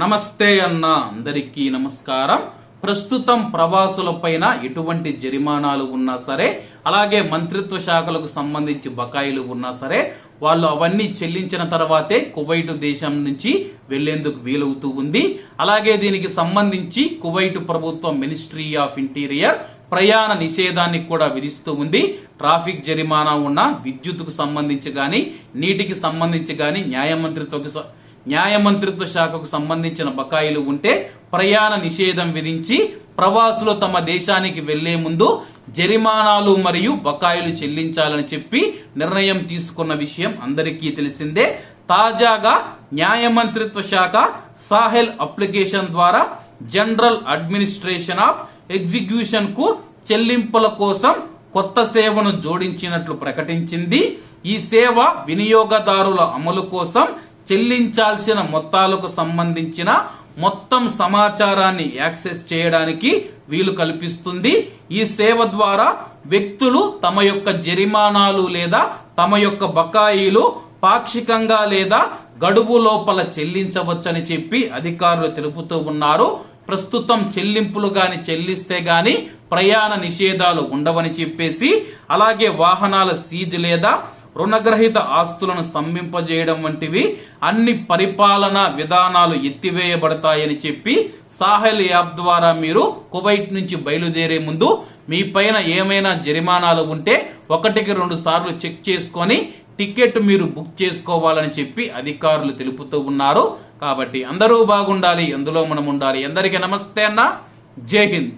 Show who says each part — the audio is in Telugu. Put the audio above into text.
Speaker 1: నమస్తే అన్న అందరికీ నమస్కారం. ప్రస్తుతం ప్రవాసులపైన ఎటువంటి జరిమానాలు ఉన్నా సరే అలాగే మంత్రిత్వ శాఖలకు సంబంధించి బకాయిలు ఉన్నా సరే వాళ్ళు అవన్నీ చెల్లించిన తర్వాతే కువైట్ దేశం నుంచి వెళ్ళేందుకు వీలవుతూ ఉంది. అలాగే దీనికి సంబంధించి కువైట్ ప్రభుత్వం మినిస్ట్రీ ఆఫ్ ఇంటీరియర్ ప్రయాణ నిషేధాన్ని కూడా విధిస్తూ ఉంది. ట్రాఫిక్ జరిమానా ఉన్న విద్యుత్కు సంబంధించి గాని నీటికి సంబంధించి గాని న్యాయ మంత్రిత్వకు న్యాయ మంత్రిత్వ శాఖకు సంబంధించిన బకాయిలు ఉంటే ప్రయాణ నిషేధం విధించి ప్రవాసులు తమ దేశానికి వెళ్ళే ముందు జరిమానాలు మరియు బకాయిలు చెల్లించాలని చెప్పి నిర్ణయం తీసుకున్న విషయం అందరికీ తెలిసిందే. తాజాగా న్యాయ మంత్రిత్వ శాఖ సాహెల్ అప్లికేషన్ ద్వారా జనరల్ అడ్మినిస్ట్రేషన్ ఆఫ్ ఎగ్జిక్యూషన్కు చెల్లింపుల కోసం కొత్త సేవను జోడించినట్లు ప్రకటించింది. ఈ సేవ వినియోగదారుల అమలు కోసం చెల్లించాల్సిన మొత్తాలకు సంబంధించిన మొత్తం సమాచారాన్ని యాక్సెస్ చేయడానికి వీలు కల్పిస్తుంది. ఈ సేవ ద్వారా వ్యక్తులు తమ యొక్క జరిమానాలు లేదా తమ యొక్క బకాయిలు పాక్షికంగా లేదా గడువు లోపల చెల్లించవచ్చని చెప్పి అధికారులు తెలుపుతూ ఉన్నారు. ప్రస్తుతం చెల్లింపులు గాని చెల్లిస్తే గాని ప్రయాణ నిషేధాలు ఉండవని చెప్పేసి అలాగే వాహనాల సీజ్ లేదా రుణగ్రహీత ఆస్తులను స్తంభింపజేయడం వంటివి అన్ని పరిపాలనా విధానాలు ఎత్తివేయబడతాయని చెప్పి సాహెల్ యాప్ ద్వారా మీరు కువైట్ నుంచి బయలుదేరే ముందు మీ పైన ఏమైనా జరిమానాలు ఉంటే ఒకటికి రెండు సార్లు చెక్ చేసుకొని టికెట్ మీరు బుక్ చేసుకోవాలని చెప్పి అధికారులు తెలుపుతూ ఉన్నారు. కాబట్టి అందరూ బాగుండాలి అందులో మనం ఉండాలి. అందరికీ నమస్తే అన్న. జై హింద్.